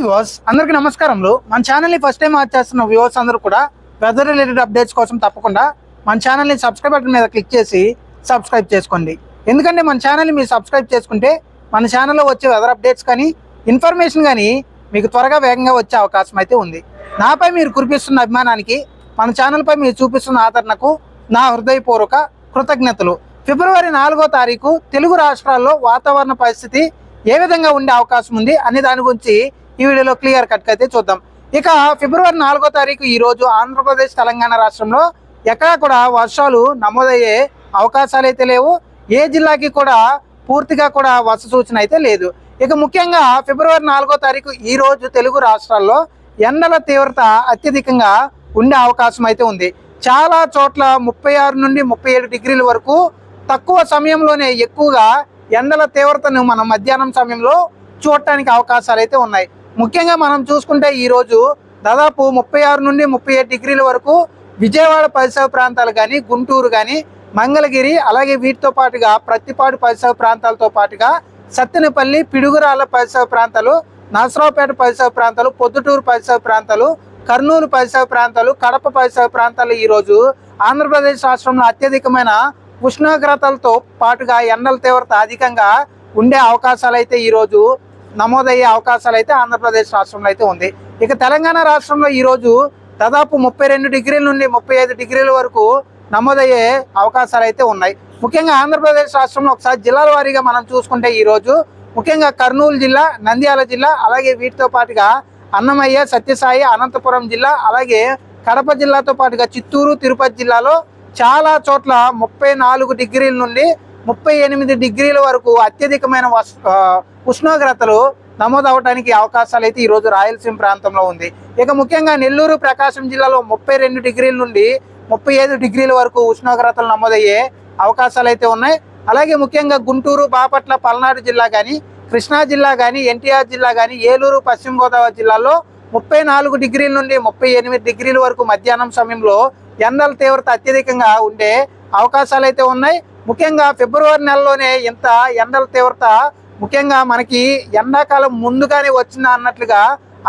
Viewers అందరికీ నమస్కారములు. మన ఛానల్ని ఫస్ట్ టైం వాచ్ చేస్తున్న వ్యూవర్స్ అందరూ కూడా వెదర్ రిలేటెడ్ అప్డేట్స్ కోసం తప్పకుండా మన ఛానల్ని సబ్స్క్రైబ్ బటన్ మీద క్లిక్ చేసి సబ్స్క్రైబ్ చేసుకోండి. ఎందుకంటే మన ఛానల్ని మీరు సబ్స్క్రైబ్ చేసుకుంటే మన ఛానల్లో వచ్చే వెదర్ అప్డేట్స్ కానీ ఇన్ఫర్మేషన్ కానీ మీకు త్వరగా వేగంగా వచ్చే అవకాశం అయితే ఉంది. నాపై మీరు కురిపిస్తున్న అభిమానానికి మన ఛానల్పై మీరు చూపిస్తున్న ఆదరణకు నా హృదయపూర్వక కృతజ్ఞతలు. ఫిబ్రవరి నాలుగో తారీఖు తెలుగు రాష్ట్రాల్లో వాతావరణ పరిస్థితి ఏ విధంగా ఉండే అవకాశం ఉంది అనే దాని గురించి ఈ వీడియోలో క్లియర్ కట్ అయితే చూద్దాం. ఇక ఫిబ్రవరి నాలుగో తారీఖు ఈ రోజు ఆంధ్రప్రదేశ్ తెలంగాణ రాష్ట్రంలో ఎక్కడా కూడా వర్షాలు నమోదయ్యే అవకాశాలు అయితే లేవు. ఏ జిల్లాకి కూడా పూర్తిగా కూడా వర్ష సూచన అయితే లేదు. ఇక ముఖ్యంగా ఫిబ్రవరి నాలుగో తారీఖు ఈ రోజు తెలుగు రాష్ట్రాల్లో ఎండల తీవ్రత అత్యధికంగా ఉండే అవకాశం అయితే ఉంది. చాలా చోట్ల ముప్పై ఆరు నుండి ముప్పై ఏడు డిగ్రీల వరకు తక్కువ సమయంలోనే ఎక్కువగా ఎండల తీవ్రతను మనం మధ్యాహ్నం సమయంలో చూడటానికి అవకాశాలు అయితే ఉన్నాయి. ముఖ్యంగా మనం చూసుకుంటే ఈరోజు దాదాపు ముప్పై ఆరు నుండి ముప్పై ఏడు డిగ్రీల వరకు విజయవాడ పరిసర ప్రాంతాలు కానీ గుంటూరు కానీ మంగళగిరి అలాగే వీటితో పాటుగా ప్రత్తిపాడు పరిసర ప్రాంతాలతో పాటుగా సత్తెనపల్లి పిడుగురాల పరిసర ప్రాంతాలు నరసరావుపేట పరిసర ప్రాంతాలు పొద్దుటూరు పరిసర ప్రాంతాలు కర్నూలు పరిసర ప్రాంతాలు కడప పరిసర ప్రాంతాలు ఈరోజు ఆంధ్రప్రదేశ్ రాష్ట్రంలో అత్యధికమైన ఉష్ణోగ్రతలతో పాటుగా ఎండల తీవ్రత అధికంగా ఉండే అవకాశాలు అయితే ఈరోజు నమోదయ్యే అవకాశాలు అయితే ఆంధ్రప్రదేశ్ రాష్ట్రంలో అయితే ఉంది. ఇక తెలంగాణ రాష్ట్రంలో ఈరోజు దాదాపు ముప్పై రెండు డిగ్రీల నుండి ముప్పై ఐదు డిగ్రీల వరకు నమోదయ్యే అవకాశాలు అయితే ఉన్నాయి. ముఖ్యంగా ఆంధ్రప్రదేశ్ రాష్ట్రంలో ఒకసారి జిల్లాల వారీగా మనం చూసుకుంటే ఈరోజు ముఖ్యంగా కర్నూలు జిల్లా నంద్యాల జిల్లా అలాగే వీటితో పాటుగా అన్నమయ్య సత్యసాయి అనంతపురం జిల్లా అలాగే కడప జిల్లాతో పాటుగా చిత్తూరు తిరుపతి జిల్లాలో చాలా చోట్ల ముప్పై నాలుగు డిగ్రీల నుండి ముప్పై ఎనిమిది డిగ్రీల వరకు అత్యధికమైన ఉష్ణోగ్రతలు నమోదవడానికి అవకాశాలు అయితే ఈరోజు రాయలసీమ ప్రాంతంలో ఉంది. ఇక ముఖ్యంగా నెల్లూరు ప్రకాశం జిల్లాలో ముప్పై రెండు డిగ్రీల నుండి ముప్పై ఐదు డిగ్రీల వరకు ఉష్ణోగ్రతలు నమోదయ్యే అవకాశాలు అయితే ఉన్నాయి. అలాగే ముఖ్యంగా గుంటూరు బాపట్ల పల్నాడు జిల్లా కానీ కృష్ణా జిల్లా కానీ ఎన్టీఆర్ జిల్లా కానీ ఏలూరు పశ్చిమ గోదావరి జిల్లాలో ముప్పై నాలుగు డిగ్రీల నుండి ముప్పై ఎనిమిది డిగ్రీల వరకు మధ్యాహ్నం సమయంలో ఎండల తీవ్రత అత్యధికంగా ఉండే అవకాశాలు అయితే ఉన్నాయి. ముఖ్యంగా ఫిబ్రవరి నెలలోనే ఇంత ఎండల తీవ్రత ముఖ్యంగా మనకి ఎండాకాలం ముందుగానే వచ్చిందా అన్నట్లుగా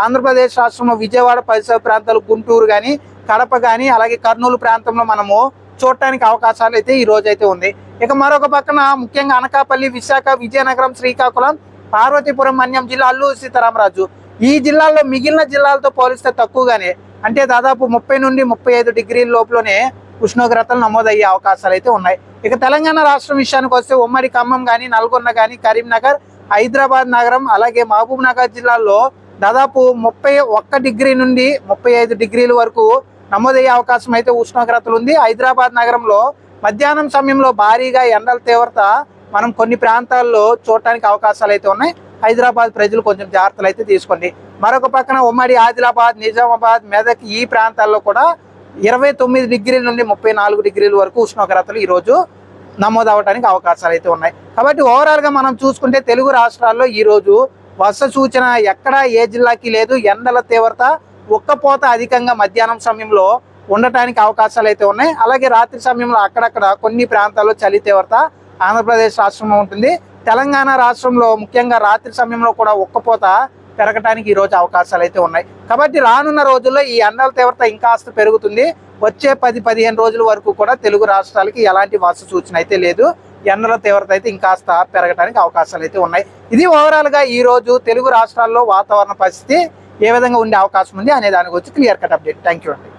ఆంధ్రప్రదేశ్ రాష్ట్రంలో విజయవాడ పరిసర ప్రాంతాలు గుంటూరు కానీ కడప కానీ అలాగే కర్నూలు ప్రాంతంలో మనము చూడటానికి అవకాశాలు అయితే ఈ రోజు అయితే ఉంది. ఇక మరొక పక్కన ముఖ్యంగా అనకాపల్లి విశాఖ విజయనగరం శ్రీకాకుళం పార్వతీపురం మన్యం జిల్లా అల్లూరు సీతారామరాజు. ఈ జిల్లాల్లో మిగిలిన జిల్లాలతో పోలిస్తే తక్కువగానే అంటే దాదాపు ముప్పై నుండి ముప్పై ఐదు డిగ్రీల లోపలనే ఉష్ణోగ్రతలు నమోదయ్యే అవకాశాలు అయితే ఉన్నాయి. ఇక తెలంగాణ రాష్ట్రం విషయానికి వస్తే ఉమ్మడి ఖమ్మం కానీ నల్గొండ కానీ కరీంనగర్ హైదరాబాద్ నగరం అలాగే మహబూబ్ నగర్ జిల్లాల్లో దాదాపు ముప్పై ఒక్క డిగ్రీ నుండి ముప్పై ఐదు డిగ్రీల వరకు నమోదయ్యే అవకాశం అయితే ఉష్ణోగ్రతలు ఉంది. హైదరాబాద్ నగరంలో మధ్యాహ్నం సమయంలో భారీగా ఎండల తీవ్రత మనం కొన్ని ప్రాంతాల్లో చూడటానికి అవకాశాలు అయితే ఉన్నాయి. హైదరాబాద్ ప్రజలు కొంచెం జాగ్రత్తలు అయితే తీసుకోండి. మరొక పక్కన ఉమ్మడి ఆదిలాబాద్ నిజామాబాద్ మెదక్ ఈ ప్రాంతాల్లో కూడా ఇరవై తొమ్మిది డిగ్రీల నుండి ముప్పై నాలుగు డిగ్రీల వరకు ఉష్ణోగ్రతలు ఈరోజు నమోదు అవడానికి అవకాశాలు అయితే ఉన్నాయి. కాబట్టి ఓవరాల్గా మనం చూసుకుంటే తెలుగు రాష్ట్రాల్లో ఈరోజు వర్ష సూచన ఎక్కడా ఏ జిల్లాకి లేదు. ఎండల తీవ్రత ఒక్కపోత అధికంగా మధ్యాహ్నం సమయంలో ఉండటానికి అవకాశాలు అయితే ఉన్నాయి. అలాగే రాత్రి సమయంలో అక్కడక్కడ కొన్ని ప్రాంతాల్లో చలి తీవ్రత ఆంధ్రప్రదేశ్ రాష్ట్రంలో ఉంటుంది. తెలంగాణ రాష్ట్రంలో ముఖ్యంగా రాత్రి సమయంలో కూడా ఒక్కపోత పెరగటానికి ఈ రోజు అవకాశాలు అయితే ఉన్నాయి. కాబట్టి రానున్న రోజుల్లో ఈ ఎండల తీవ్రత ఇంకాస్త పెరుగుతుంది. వచ్చే పది పదిహేను రోజుల వరకు కూడా తెలుగు రాష్ట్రాలకి ఎలాంటి వాసు సూచన అయితే లేదు. ఎండల తీవ్రత అయితే ఇంకాస్త పెరగడానికి అవకాశాలు అయితే ఉన్నాయి. ఇది ఓవరాల్గా ఈరోజు ఈ రోజు తెలుగు రాష్ట్రాల్లో వాతావరణ పరిస్థితి ఏ విధంగా ఉండే అవకాశం ఉంది అనే దాని గురించి clear cut update thank you అండి.